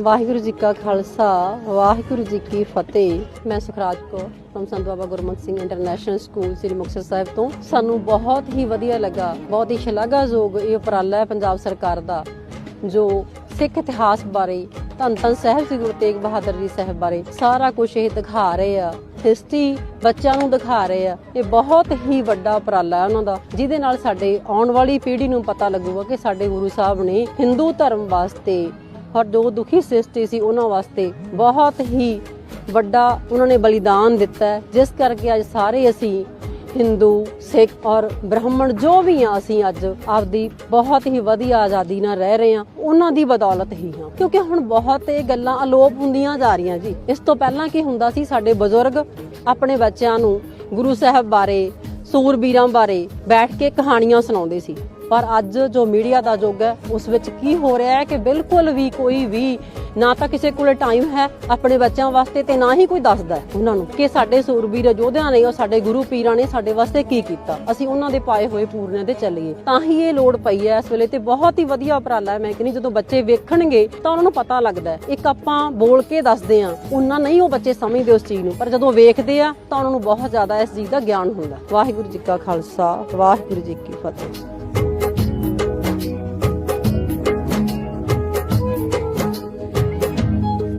ਵਾਹਿਗੁਰੂ ਜੀ ਕਾ ਖਾਲਸਾ, ਵਾਹਿਗੁਰੂ ਜੀ ਕੀ ਫਤਿਹ। ਮੈਂ Sukhraj Kaur from Sant Baba Gurmukh Singh international school Sri Muktsar Sahib ਤੋਂ। ਸਾਨੂੰ ਬਹੁਤ ਹੀ ਵਧੀਆ ਲੱਗਾ, ਬਹੁਤ ਹੀ ਸ਼ਲਾਘਾਯੋਗ ਇਹ ਉਪਰਾਲਾ ਹੈ ਪੰਜਾਬ ਸਰਕਾਰ ਦਾ, ਜੋ ਸਿੱਖ ਇਤਿਹਾਸ ਬਾਰੇ, ਧੰਨ ਧੰਨ ਸਾਹਿਬ ਸ੍ਰੀ ਗੁਰੂ ਤੇਗ ਬਹਾਦਰ ਜੀ ਸਾਹਿਬ ਬਾਰੇ ਸਾਰਾ ਕੁਝ ਇਹ ਦਿਖਾ ਰਹੇ ਆ ਹਿਸਟਰੀ ਬੱਚਿਆਂ ਨੂੰ ਦਿਖਾ ਰਹੇ ਆ। ਇਹ ਬਹੁਤ ਹੀ ਵੱਡਾ ਉਪਰਾਲਾ ਹੈ ਉਹਨਾਂ ਦਾ, ਜਿਹਦੇ ਨਾਲ ਸਾਡੇ ਆਉਣ ਵਾਲੀ ਪੀੜ੍ਹੀ ਨੂੰ ਪਤਾ ਲੱਗੂਗਾ ਕਿ ਸਾਡੇ ਗੁਰੂ ਸਾਹਿਬ ਨੇ ਹਿੰਦੂ ਧਰਮ ਵਾਸਤੇ ਔਰ ਜੋ ਦੁਖੀ ਸ੍ਰਿਸ਼ਟੀ ਸੀ ਉਹਨਾਂ ਵਾਸਤੇ ਬਹੁਤ ਹੀ ਵੱਡਾ ਉਹਨਾਂ ਨੇ ਬਲੀਦਾਨ ਦਿੱਤਾ ਜਿਸ ਕਰਕੇ ਅੱਜ ਸਾਰੇ ਅਸੀਂ ਹਿੰਦੂ, ਸਿੱਖ ਔਰ ਬ੍ਰਾਹਮਣ ਜੋ ਵੀ ਆ, ਅਸੀਂ ਅੱਜ ਆਪਦੀ ਬਹੁਤ ਹੀ ਵਧੀਆ ਆਜ਼ਾਦੀ ਨਾਲ ਰਹਿ ਰਹੇ ਹਾਂ। ਉਹਨਾਂ ਦੀ ਬਦੌਲਤ ਹੀ ਹਾਂ। ਕਿਉਂਕਿ ਹੁਣ ਬਹੁਤ ਇਹ ਗੱਲਾਂ ਅਲੋਪ ਹੁੰਦੀਆਂ ਜਾ ਰਹੀਆਂ ਜੀ। ਇਸ ਤੋਂ ਪਹਿਲਾਂ ਕੀ ਹੁੰਦਾ ਸੀ, ਸਾਡੇ ਬਜ਼ੁਰਗ ਆਪਣੇ ਬੱਚਿਆਂ ਨੂੰ ਗੁਰੂ ਸਾਹਿਬ ਬਾਰੇ, ਸੂਰਬੀਰਾਂ ਬਾਰੇ ਬੈਠ ਕੇ ਕਹਾਣੀਆਂ ਸੁਣਾਉਂਦੇ ਸੀ। ਪਰ ਅੱਜ ਜੋ ਮੀਡੀਆ ਦਾ ਯੁੱਗ ਹੈ, ਉਸ ਵਿੱਚ ਕੀ ਹੋ ਰਿਹਾ ਹੈ ਕਿ ਬਿਲਕੁਲ ਵੀ ਕੋਈ ਵੀ ਨਾ ਤਾਂ ਕਿਸੇ ਕੋਲ ਟਾਈਮ ਹੈ ਆਪਣੇ ਬੱਚਿਆਂ ਵਾਸਤੇ ਤੇ ਨਾ ਹੀ ਕੋਈ ਦੱਸਦਾ ਉਹਨਾਂ ਨੂੰ ਕਿ ਸਾਡੇ ਸੂਰਬੀਰ ਯੋਧਿਆਂ ਨੇ ਉਹ ਸਾਡੇ ਗੁਰੂ ਪੀਰਾਂ ਨੇ ਸਾਡੇ ਵਾਸਤੇ ਕੀ ਕੀਤਾ। ਅਸੀਂ ਉਹਨਾਂ ਦੇ ਪਾਏ ਹੋਏ ਪੂਰਨਿਆਂ ਤੇ ਚੱਲੀਏ। ਤਾਂ ਹੀ ਇਹ ਲੋੜ ਪਈ ਹੈ ਇਸ ਵੇਲੇ ਤੇ ਬਹੁਤ ਹੀ ਵਧੀਆ ਉਪਰਾਲਾ ਹੈ। ਮੈਂ ਕਹਿੰਦੀ ਜਦੋਂ ਬੱਚੇ ਵੇਖਣਗੇ ਤਾਂ ਉਹਨਾਂ ਨੂੰ ਪਤਾ ਲੱਗਦਾ ਹੈ। ਇੱਕ ਆਪਾਂ ਬੋਲ ਕੇ ਦੱਸਦੇ ਆ ਉਹਨਾਂ ਨਹੀਂ ਉਹ ਬੱਚੇ ਸਮਝਦੇ ਉਸ ਚੀਜ਼ ਨੂੰ। ਪਰ ਜਦੋਂ ਵੇਖਦੇ ਆ ਤਾਂ ਉਹਨਾਂ ਨੂੰ ਬਹੁਤ ਜ਼ਿਆਦਾ ਇਸ ਚੀਜ਼ ਦਾ ਗਿਆਨ ਹੁੰਦਾ ਵਾਹਿਗੁਰੂ ਜੀ ਕਾ ਖਾਲਸਾ, ਵਾਹਿਗੁਰੂ ਜੀ ਕੀ ਫਤਿਹ।